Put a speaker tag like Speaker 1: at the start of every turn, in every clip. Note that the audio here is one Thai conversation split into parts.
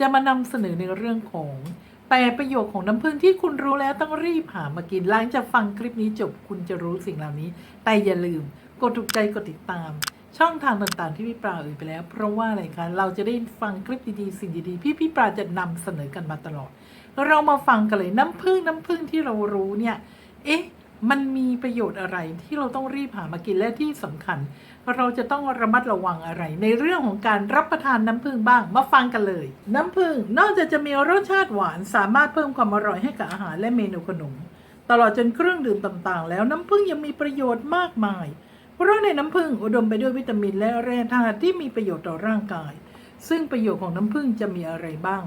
Speaker 1: จะมานำเสนอในเรื่องของแปลประโยคของน้ำผึ้งที่คุณรู้แล้วต้องรีบหามากินหลังจากฟังคลิปนี้จบคุณจะรู้สิ่งเหล่านี้ แต่อย่าลืม กดถูกใจกดติดตาม ช่องทางต่างๆที่พี่ปลาเอ่ยไปแล้ว เพราะว่าอะไรคะเราจะได้ฟังคลิปดีๆสิ่งดีๆพี่พี่ปลาจะนำเสนอกันมาตลอด เรามาฟังกันเลยน้ำผึ้งน้ำผึ้งที่เรารู้เนี่ย เอ๊ะ มันมีประโยชน์อะไรที่เราต้องรีบหามากินและที่สำคัญ เราจะต้องระมัดระวังอะไร ในเรื่องของการรับประทานน้ำผึ้งบ้างมาฟังกันเลย น้ำผึ้งนอกจากจะมีรสชาติหวานสามารถเพิ่มความอร่อยให้กับอาหารและเมนูขนม ตลอดจนเครื่องดื่มต่างๆ แล้วน้ำผึ้งยังมีประโยชน์มากมาย เพราะในน้ำผึ้งอุดมไปด้วยวิตามินและแร่ธาตุที่มีประโยชน์ต่อร่างกาย ซึ่งประโยชน์ของน้ำผึ้งจะมีอะไรบ้าง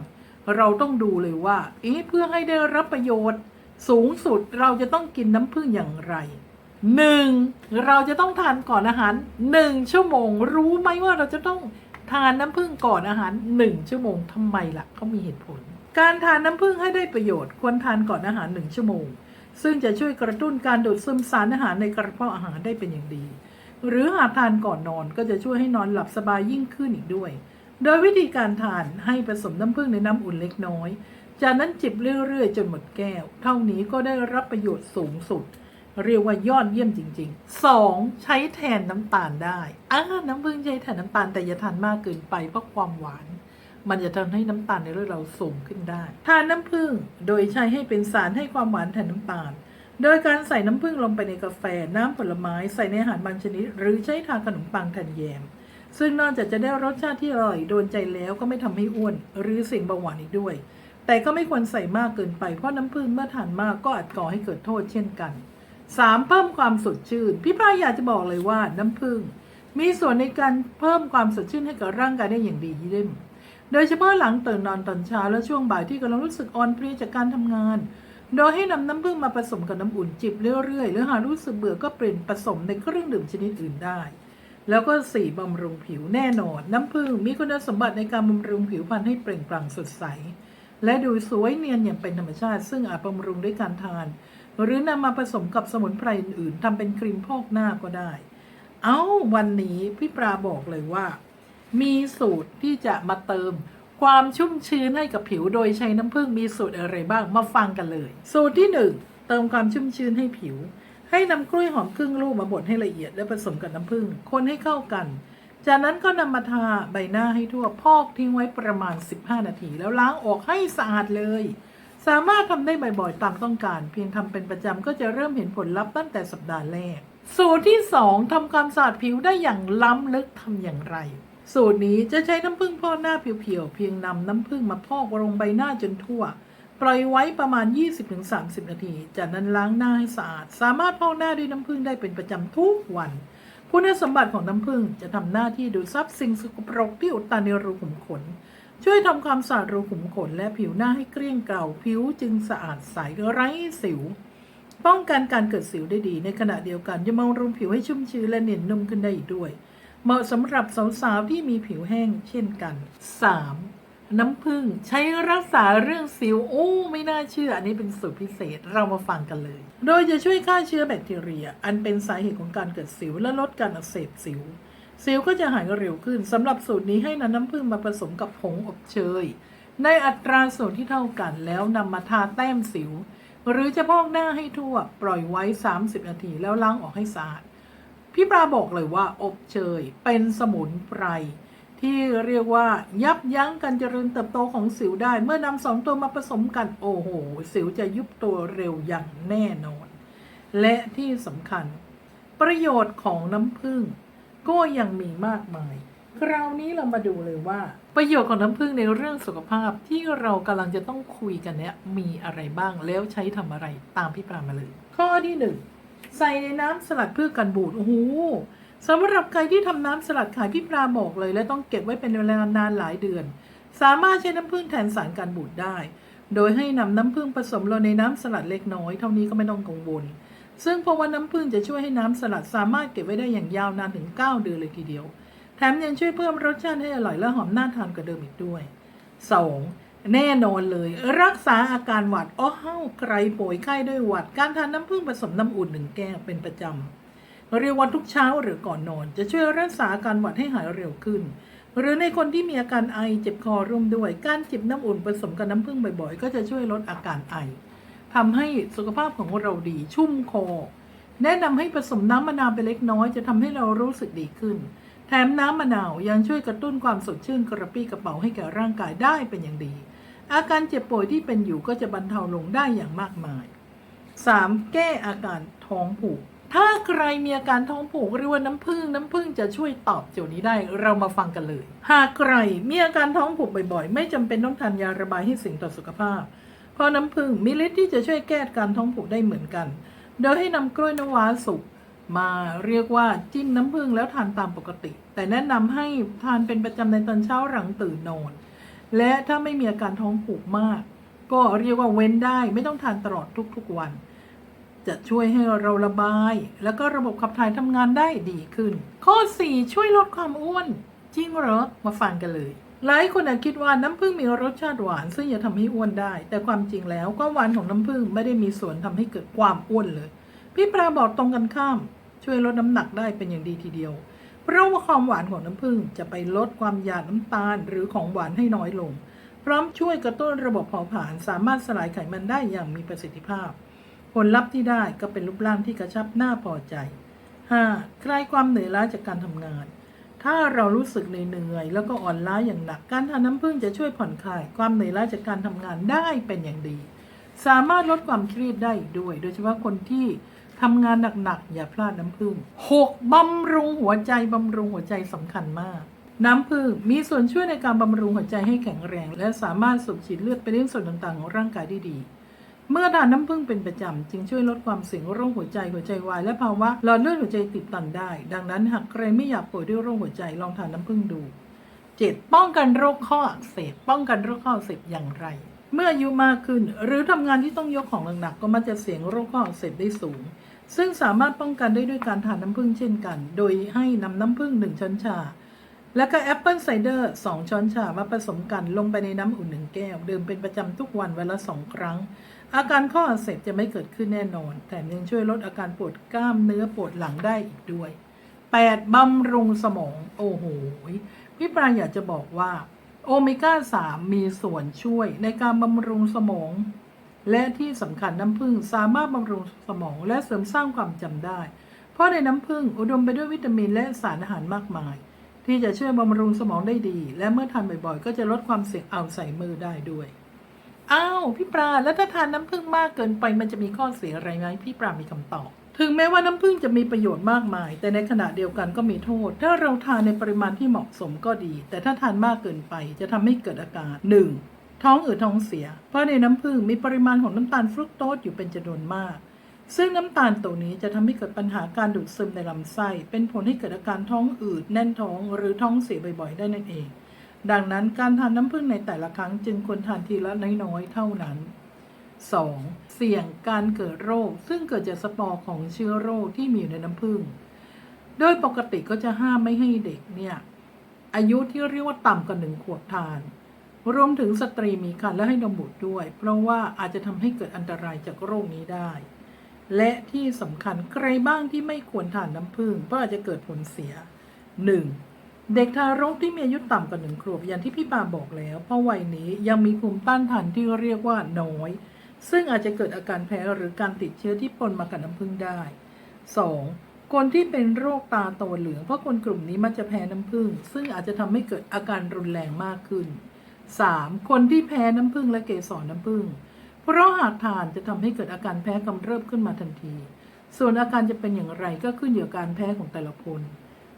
Speaker 1: เราต้องดูเลยว่าเอ๊ะเพื่อให้ได้รับประโยชน์ สูงสุดเราจะต้องกินน้ำผึ้งอย่างไรหนึ่งเราจะต้องทานก่อนอาหารหนึ่งชั่วโมง รู้ไหมว่าเราจะต้องทานน้ำผึ้งก่อนอาหารหนึ่งชั่วโมงทำไมล่ะเขามีเหตุผล การทานน้ำผึ้งให้ได้ประโยชน์ ควรทานก่อนอาหารหนึ่งชั่วโมง ซึ่งจะช่วยกระตุ้นการดูดซึมสารอาหารในกระเพาะอาหารได้เป็นอย่างดี หรือหากทานก่อนนอนก็จะช่วยให้นอนหลับสบายยิ่งขึ้นอีกด้วย โดยวิธีการทานให้ผสมน้ำผึ้งในน้ำอุ่นเล็กน้อย จากนั้นจิบเรื่อยๆจนหมดแก้ว เท่านี้ก็ได้รับประโยชน์สูงสุด เรียกว่ายอดเยี่ยมจริงๆ 2. ใช้แทนน้ำตาลได้อ่าน้ำผึ้งใช้แทนน้ำตาลแต่อย่าทานมากเกินไปเพราะความหวาน มันจะทำให้น้ำตาลในเลือดเราสูงขึ้นได้ ทานน้ำผึ้งโดยใช้ให้เป็นสารให้ความหวานแทนน้ำตาล โดยการใส่น้ำผึ้งลงไปในกาแฟ น้ำผลไม้ ใส่ในอาหารบางชนิด หรือใช้ทานขนมปังแทนแยมซึ่งนอกจากจะได้รสชาติที่อร่อยโดนใจแล้วก็ไม่ทำให้อ้วน หรือเสี่ยงเบาหวานอีกด้วย แต่ก็ไม่ควรใส่มากเกินไปเพราะน้ำผึ้งเมื่อทานมากก็อาจก่อให้เกิดโทษเช่นกัน 3. เพิ่มความสดชื่น พี่ปลาอยากจะบอกเลยว่าน้ำผึ้งมีส่วนในการเพิ่มความสดชื่นให้กับร่างกายได้อย่างดีเยี่ยมโดยเฉพาะหลังตื่นนอนตอนเช้าและช่วงบ่ายที่กำลังรู้สึกอ่อนเพลียจากการทำงาน โดยให้นำน้ำผึ้งมาผสมกับน้ำอุ่นจิบเรื่อยๆ หรือหากรู้สึกเบื่อก็เปลี่ยนผสมในเครื่องดื่มชนิดอื่นได้ แล้วก็สี่บำรุงผิวแน่นอน น้ำผึ้งมีคุณสมบัติในการบำรุงผิวพรรณให้เปล่งปลั่งสดใส และดูสวยเนียนอย่างเป็นธรรมชาติ ซึ่งอาจบำรุงด้วยการทาน หรือนำมาผสมกับสมุนไพรอื่นๆทำเป็นครีมพอกหน้าก็ได้ เอา้าวันนี้พี่ปลาบอกเลยว่า มีสูตรที่จะมาเติมความชุ่มชื้นให้กับผิวโดยใช้น้ำผึ้งมีสูตรอะไรบ้างมาฟังกันเลย สูตรที่หนึ่งเติมความชุ่มชื้นให้ผิว ให้นำกล้วยหอมครึ่งลูกมาบดให้ละเอียดและผสมกับน้ำผึ้งคนให้เข้ากัน จากนั้นก็นำมาทาใบหน้าให้ทั่วพอกทิ้งไว้ประมาณ 15 นาที แล้วล้างออกให้สะอาดเลย สามารถทำได้บ่อยๆตามต้องการ เพียงทำเป็นประจำก็จะเริ่มเห็นผลลัพธ์ตั้งแต่สัปดาห์แรก สูตรที่ 2ทำความสะอาดผิวได้อย่างล้ำลึกทำอย่างไร สูตรนี้จะใช้น้ำผึ้งพอกหน้าเพียวๆเพียงนำน้ำผึ้งมาพอกลงใบหน้าจนทั่ว ปล่อยไว้ประมาณ 20-30 นาที จากนั้นล้างหน้าให้สะอาด สามารถพอกหน้าด้วยน้ำผึ้งได้เป็นประจำทุกวัน คุณสมบัติของน้ำผึ้งจะทำหน้าที่ดูดซับสิ่งสกปรกที่อุดตันในรูขุมขน ช่วยทำความสะอาดรูขุมขน และผิวหน้าให้เกลี้ยงเกลาผิวจึงสะอาดใสไร้สิว ป้องกันการเกิดสิวได้ดีในขณะเดียวกันยังบำรุงผิวให้ชุ่มชื้นและเนียนนุ่มขึ้นได้อีกด้วย เหมาะสำหรับสาวๆที่มีผิวแห้งเช่นกัน 3. น้ำผึ้งใช้รักษาเรื่องสิวโอ้ไม่น่าเชื่อ อันนี้เป็นสูตรพิเศษเรามาฟังกันเลย โดยจะช่วยฆ่าเชื้อแบคทีเรีย อันเป็นสาเหตุของการเกิดสิวและลดการอักเสบสิว สิวก็จะหายเร็วขึ้นสำหรับสูตรนี้ให้นำน้ำผึ้งมาผสมกับผงอบเชย ในอัตราส่วนที่เท่ากันแล้วนำมาทาแต้มสิว หรือจะพอกหน้าให้ทั่วปล่อยไว้ 30 นาทีแล้วล้างออกให้สะอาดพี่ปลาบอกเลยว่าอบเชยเป็นสมุนไพร ที่เรียกว่ายับยั้งการเจริญเติบโตของสิวได้ เมื่อนำสองตัวมาผสมกันโอ้โห สิวจะยุบตัวเร็วอย่างแน่นอน และที่สำคัญ ประโยชน์ของน้ำผึ้งก็ยังมีมากมาย คราวนี้เรามาดูเลยว่า ประโยชน์ของน้ำผึ้งในเรื่องสุขภาพที่เรากำลังจะต้องคุยกันเนี้ยมีอะไรบ้างแล้วใช้ทำอะไรตามพี่ปลามาเลย ข้อที่หนึ่งใส่ในน้ำสลัดเพื่อกันบูดโอ้โห สำหรับใครที่ทำน้ำสลัดขายพี่ปลาบอกเลย และต้องเก็บไว้เป็นเวลานานหลายเดือน สามารถใช้น้ำผึ้งแทนสารกันบูดได้ โดยให้นำน้ำผึ้งผสมลงในน้ำสลัดเล็กน้อย เท่านี้ก็ไม่ต้องกังวล ซึ่งเพราะว่าน้ำผึ้งจะช่วยให้น้ำสลัดสามารถเก็บไว้ได้อย่างยาวนานถึง 9 เดือนเลยทีเดียว แถมยังช่วยเพิ่มรสชาติให้อร่อยและหอมน่าทานกว่าเดิมอีกด้วย 2. แน่นอนเลย รักษาอาการหวัดอ้อเฮ้าใครป่วยไข้ด้วยหวัด การทานน้ำผึ้งผสมน้ำอุ่นหนึ่งแก้วเป็นประจำ เรียกว่าทุกเช้าหรือก่อนนอน จะช่วยรักษาอาการหวัดให้หายเร็วขึ้น หรือในคนที่มีอาการไอเจ็บคอร่วมด้วย การจิบน้ำอุ่นผสมกับน้ำผึ้งบ่อยๆ ก็จะช่วยลดอาการไอทำให้สุขภาพของเราดี ชุ่มคอ แนะนำให้ผสมน้ำมะนาวไปเล็กน้อย จะทำให้เรารู้สึกดีขึ้น แถมน้ำมะนาวยังช่วยกระตุ้นความสดชื่นกระปรี้กระเป๋าให้แก่ร่างกายได้เป็นอย่างดี อาการเจ็บป่วยที่เป็นอยู่ก็จะบรรเทาลงได้อย่างมากมาย 3. แก้อาการท้องผูก ถ้าใครมีอาการท้องผูกหรือว่าน้ำผึ้งน้ำผึ้งจะช่วยตอบโจทย์นี้ได้เรามาฟังกันเลย หากใครมีอาการท้องผูกบ่อยๆ ไม่จำเป็นต้องทานยาระบายให้สิ่งต่อสุขภาพ เพราะน้ำผึ้งมีฤทธิ์ที่จะช่วยแก้การท้องผูกได้เหมือนกัน โดยให้นำกล้วยน้ำว้าสุกมาเรียกว่าจิ้มน้ำผึ้งแล้วทานตามปกติ แต่แนะนำให้ทานเป็นประจำในตอนเช้าหลังตื่นนอน และถ้าไม่มีอาการท้องผูกมาก ก็เรียกว่าเว้นได้ไม่ต้องทานตลอดทุกๆวัน จะช่วยให้เราระบาย แล้วก็ระบบขับถ่ายทำงานได้ดีขึ้น ข้อ 4 ช่วยลดความอ้วน จริงเหรอ มาฟังกันเลย หลายคนอาจคิดว่าน้ำผึ้งมีรสชาติหวาน ซึ่งจะทำให้อ้วนได้ แต่ความจริงแล้วความหวานของน้ำผึ้งไม่ได้มีส่วนทำให้เกิดความอ้วนเลย พี่ปลาบอกตรงกันข้าม ช่วยลดน้ำหนักได้เป็นอย่างดีทีเดียว เพราะว่าความหวานของน้ำผึ้งจะไปลดความอยากน้ำตาลหรือของหวานให้น้อยลง พร้อมช่วยกระตุ้นระบบเผาผลาญสามารถสลายไขมันได้อย่างมีประสิทธิภาพ ผลลัพธ์ที่ได้ก็เป็นรูปร่างที่กระชับน่าพอใจ 5. คลายความเหนื่อยล้าจากการทำงาน ถ้าเรารู้สึกเหนื่อยแล้วก็อ่อนล้าอย่างหนัก การทานน้ำผึ้งจะช่วยผ่อนคลายความเหนื่อยล้าจากการทำงานได้เป็นอย่างดี สามารถลดความเครียดได้ด้วย โดยเฉพาะคนที่ทำงานหนักๆอย่าพลาดน้ำผึ้ง 6. บำรุงหัวใจบำรุงหัวใจสำคัญมาก น้ำผึ้งมีส่วนช่วยในการบำรุงหัวใจให้แข็งแรง และสามารถสูบฉีดเลือดไปเลี้ยงส่วนต่างๆของร่างกายได้ดี เมื่อทานน้ำผึ้งเป็นประจำ จึงช่วยลดความเสี่ยงโรคหัวใจหัวใจวายและภาวะหลอดเลือดหัวใจตีบตันได้ ดังนั้นหากใครไม่อยากป่วยด้วยโรคหัวใจลองทานน้ำผึ้งดู 7. ป้องกันโรคข้ออักเสบป้องกันโรคข้ออักเสบอย่างไร เมื่ออายุมากขึ้นหรือทำงานที่ต้องยกของหนักๆก็มักจะเสี่ยงโรคข้ออักเสบได้สูง ซึ่งสามารถป้องกันได้ด้วยการทานน้ำผึ้งเช่นกัน โดยให้นำน้ำผึ้งหนึ่งช้อนชาแล้วก็แอปเปิลไซเดอร์2ช้อนชามาผสมกันลงไปในน้ำอุ่นหนึ่งแก้ว ดื่มเป็นประจำทุกวันวันละสองครั้ง อาการข้ออักเสบจะไม่เกิดขึ้นแน่นอน แถมยังช่วยลดอาการปวดกล้ามเนื้อปวดหลังได้อีกด้วย 8. บำรุงสมอง โอ้โห พี่ปราอยากจะบอกว่า โอเมก้า 3 มีส่วนช่วยในการบำรุงสมอง และที่สำคัญน้ำผึ้งสามารถบำรุงสมองและเสริมสร้างความจำได้ เพราะในน้ำผึ้งอุดมไปด้วยวิตามินและสารอาหารมากมาย ที่จะช่วยบำรุงสมองได้ดี และเมื่อทานบ่อยๆ ก็จะลดความเสี่ยงอัลไซเมอร์ได้ด้วย อ้าวพี่ปลาแล้วถ้าทานน้ำผึ้งมากเกินไปมันจะมีข้อเสียอะไรไหมพี่ปลามีคำตอบ ถึงแม้ว่าน้ำผึ้งจะมีประโยชน์มากมาย แต่ในขณะเดียวกันก็มีโทษ ถ้าเราทานในปริมาณที่เหมาะสมก็ดี แต่ถ้าทานมากเกินไปจะทำให้เกิดอาการ 1. ท้องอืดท้องเสีย เพราะในน้ำผึ้งมีปริมาณของน้ำตาลฟรุกโตสอยู่เป็นจำนวนมาก ซึ่งน้ำตาลตัวนี้จะทำให้เกิดปัญหาการดูดซึมในลำไส้ เป็นผลให้เกิดอาการท้องอืดแน่นท้องหรือท้องเสียบ่อยๆ ได้นั่นเอง ดังนั้นการทานน้ำผึ้งในแต่ละครั้งจึงควรทานทีละน้อยๆเท่านั้น 2. เสี่ยงการเกิดโรค ซึ่งเกิดจากสปอร์ของเชื้อโรคที่มีอยู่ในน้ำผึ้งโดยปกติก็จะห้ามไม่ให้เด็กเนี่ยอายุที่เรียกว่าต่ำกว่าหนึ่งขวบทาน รวมถึงสตรีมีครรภ์และให้นมบุตรด้วย เพราะว่าอาจจะทำให้เกิดอันตรายจากโรคนี้ได้ และที่สำคัญใครบ้างที่ไม่ควรทานน้ำผึ้งเพราะอาจจะเกิดผลเสีย 1. เด็กทารกที่มีอายุต่ำกว่าหนึ่งขวบอย่างที่พี่ปาบอกแล้ว เพราะวัยนี้ยังมีภูมิต้านทานที่เรียกว่าน้อย ซึ่งอาจจะเกิดอาการแพ้หรือการติดเชื้อที่ปนมากับน้ำผึ้งได้ 2. คนที่เป็นโรคตาโตเหลืองเพราะคนกลุ่มนี้มักจะแพ้น้ำผึ้งซึ่งอาจจะทำให้เกิดอาการรุนแรงมากขึ้น 3. คนที่แพ้น้ำผึ้งและเกสรน้ำผึ้งเพราะหากทานจะทำให้เกิดอาการแพ้กำเริบขึ้นมาทันที ส่วนอาการจะเป็นอย่างไรก็ขึ้นอยู่กับการแพ้ของแต่ละคน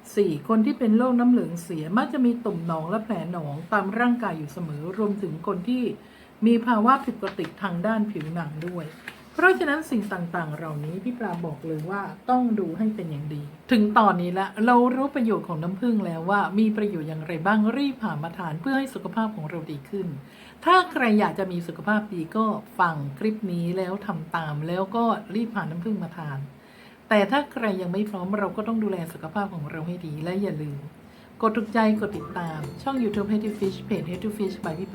Speaker 1: 4. คนที่เป็นโรคน้ำเหลืองเสียมักจะมีตุ่มหนองและแผลหนองตามร่างกายอยู่เสมอ รวมถึงคนที่มีภาวะผิดปกติทางด้านผิวหนังด้วย เพราะฉะนั้นสิ่งต่างๆ เหล่านี้พี่ปลาบอกเลยว่าต้องดูให้เป็นอย่างดี ถึงตอนนี้ละเรารู้ประโยชน์ของน้ำผึ้งแล้วว่ามีประโยชน์อย่างไรบ้างรีบหามาทานเพื่อให้สุขภาพของเราดีขึ้น ถ้าใครอยากจะมีสุขภาพดีก็ฟังคลิปนี้แล้วทำตาม แล้วก็รีบหาน้ำผึ้งมาทาน แต่ถ้าใครยังไม่พร้อมเราก็ต้องดูแลสุขภาพของเราให้ดีและอย่าลืม กดถูกใจกดติดตามช่อง YouTube h e a d y Fish เพจ Healthy Fish by พี่ปา